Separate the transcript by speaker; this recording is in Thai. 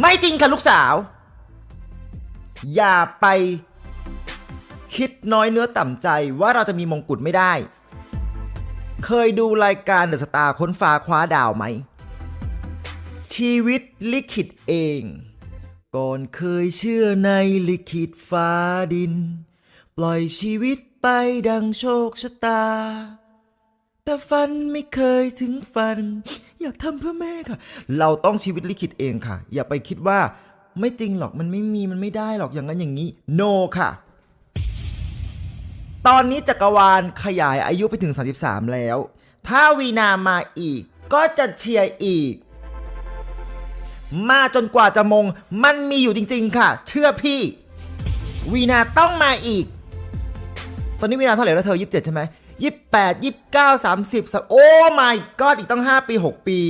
Speaker 1: ไม่จริงค่ะลูกสาว อย่าไปคิดน้อยเนื้อต่ำใจว่าเราจะมีมงกุฎไม่ได้ เคยดูรายการเดอะสตาร์ค้นฟ้าคว้าดาวไหม ชีวิตลิขิตเอง ก่อนเคยเชื่อในลิขิตฟ้าดิน ปล่อยชีวิตไปดังโชคชะตา แต่ฝันไม่เคยถึงฝัน อยากทำเพื่อแม่ค่ะ เราต้องชีวิตลิขิตเองค่ะ อย่าไปคิดว่าไม่จริงหรอกมันไม่มีมันไม่ได้หรอกอย่างนั้นอย่างนี้ no ค่ะ ตอนนี้จักรวาลขยายอายุไปถึง 33 แล้ว ถ้าวีนามาอีก ก็จะเชียร์อีก มาจนกว่าจะมง มันมีอยู่จริง ๆ ค่ะ เชื่อพี่ วีนาต้องมาอีก ตอนนี้วีนาเท่าไหร่แล้วเธอ 27 ใช่ไหม ยี่แปดยี่เก้าสามสิบโอ้ my god อีกต้อง 5 ปี 6 ปี